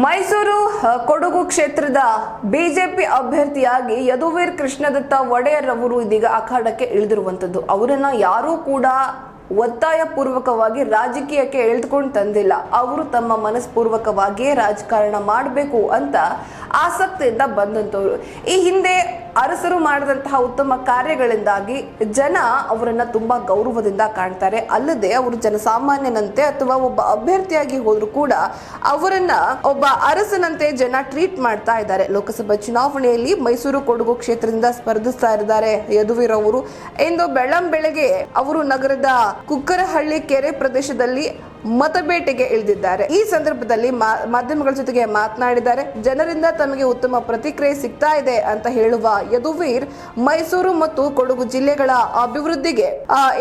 ಮೈಸೂರು ಕೊಡಗು ಕ್ಷೇತ್ರದ ಬಿಜೆಪಿ ಅಭ್ಯರ್ಥಿಯಾಗಿ ಯದುವೀರ್ ಕೃಷ್ಣದತ್ತ ಒಡೆಯರ್ ಅವರು ಇದೀಗ ಅಖಾಡಕ್ಕೆ ಇಳಿದಿರುವಂತದ್ದು ಅವರನ್ನ ಯಾರೂ ಕೂಡ ಒತ್ತಾಯ ಪೂರ್ವಕವಾಗಿ ರಾಜಕೀಯಕ್ಕೆ ಎಳೆದುಕೊಂಡು ತಂದಿಲ್ಲ. ಅವರು ತಮ್ಮ ಮನಸ್ಪೂರ್ವಕವಾಗಿಯೇ ರಾಜಕಾರಣ ಮಾಡಬೇಕು ಅಂತ ಆಸಕ್ತಿಯಿಂದ ಬಂದಂತವರು ಈ ಹಿಂದೆ ಅರಸರು ಮಾಡಿದಂತಹ ಉತ್ತಮ ಕಾರ್ಯಗಳಿಂದಾಗಿ ಜನ ಅವರನ್ನ ತುಂಬಾ ಗೌರವದಿಂದ ಕಾಣ್ತಾರೆ. ಅಲ್ಲದೆ ಅವರು ಜನಸಾಮಾನ್ಯನಂತೆ ಅಥವಾ ಒಬ್ಬ ಅಭ್ಯರ್ಥಿಯಾಗಿ ಹೋದ್ರು ಕೂಡ ಅವರನ್ನ ಒಬ್ಬ ಅರಸನಂತೆ ಜನ ಟ್ರೀಟ್ ಮಾಡ್ತಾ ಇದ್ದಾರೆ. ಲೋಕಸಭಾ ಚುನಾವಣೆಯಲ್ಲಿ ಮೈಸೂರು ಕೊಡಗು ಕ್ಷೇತ್ರದಿಂದ ಸ್ಪರ್ಧಿಸ್ತಾ ಇದ್ದಾರೆ ಯದುವೀರ್ ಅವರು. ಇಂದು ಬೆಳ್ಳಂ ಅವರು ನಗರದ ಕುಕ್ಕರಹಳ್ಳಿ ಕೆರೆ ಪ್ರದೇಶದಲ್ಲಿ ಮತಬೇಟೆಗೆ ಇಳಿದಿದ್ದಾರೆ. ಈ ಸಂದರ್ಭದಲ್ಲಿ ಮಾಧ್ಯಮಗಳ ಜೊತೆಗೆ ಮಾತನಾಡಿದ್ದಾರೆ. ಜನರಿಂದ ತಮಗೆ ಉತ್ತಮ ಪ್ರತಿಕ್ರಿಯೆ ಸಿಗ್ತಾ ಇದೆ ಅಂತ ಹೇಳುವ ಯದುವೀರ್, ಮೈಸೂರು ಮತ್ತು ಕೊಡಗು ಜಿಲ್ಲೆಗಳ ಅಭಿವೃದ್ಧಿಗೆ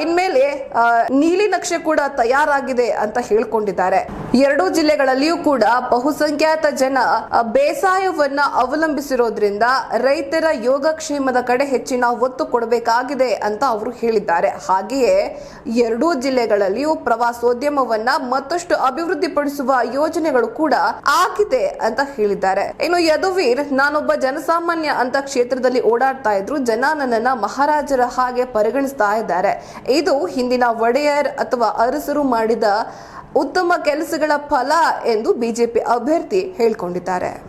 ಇನ್ಮೇಲೆ ನೀಲಿ ನಕ್ಷೆ ಕೂಡ ತಯಾರಾಗಿದೆ ಅಂತ ಹೇಳ್ಕೊಂಡಿದ್ದಾರೆ. ಎರಡೂ ಜಿಲ್ಲೆಗಳಲ್ಲಿಯೂ ಕೂಡ ಬಹುಸಂಖ್ಯಾತ ಜನ ಬೇಸಾಯವನ್ನ ಅವಲಂಬಿಸಿರೋದ್ರಿಂದ ರೈತರ ಯೋಗಕ್ಷೇಮದ ಕಡೆ ಹೆಚ್ಚಿನ ಒತ್ತು ಕೊಡಬೇಕಾಗಿದೆ ಅಂತ ಅವರು ಹೇಳಿದ್ದಾರೆ. ಹಾಗೆಯೇ ಎರಡೂ ಜಿಲ್ಲೆಗಳಲ್ಲಿಯೂ ಪ್ರವಾಸೋದ್ಯಮವನ್ನ ಮತ್ತಷ್ಟು ಅಭಿವೃದ್ಧಿಪಡಿಸುವ ಯೋಜನೆಗಳು ಕೂಡ ಆಗಿದೆ ಅಂತ ಹೇಳಿದ್ದಾರೆ. ಇನ್ನು ಯದುವೀರ್, ನಾನೊಬ್ಬ ಜನಸಾಮಾನ್ಯ ಅಂತ ಕ್ಷೇತ್ರದಲ್ಲಿ ಓಡಾಡ್ತಾ ಇದ್ರು. ಜನ ನನ್ನನ್ನ ಮಹಾರಾಜರ ಹಾಗೆ ಪರಿಗಣಿಸ್ತಾ ಇದ್ದಾರೆ. ಇದು ಹಿಂದಿನ ಒಡೆಯರ್ ಅಥವಾ ಅರಸರು ಮಾಡಿದ ಉತ್ತಮ ಕೆಲಸಗಳ ಫಲ ಎಂದು ಬಿಜೆಪಿ ಅಭ್ಯರ್ಥಿ ಹೇಳ್ಕೊಂಡಿದ್ದಾರೆ.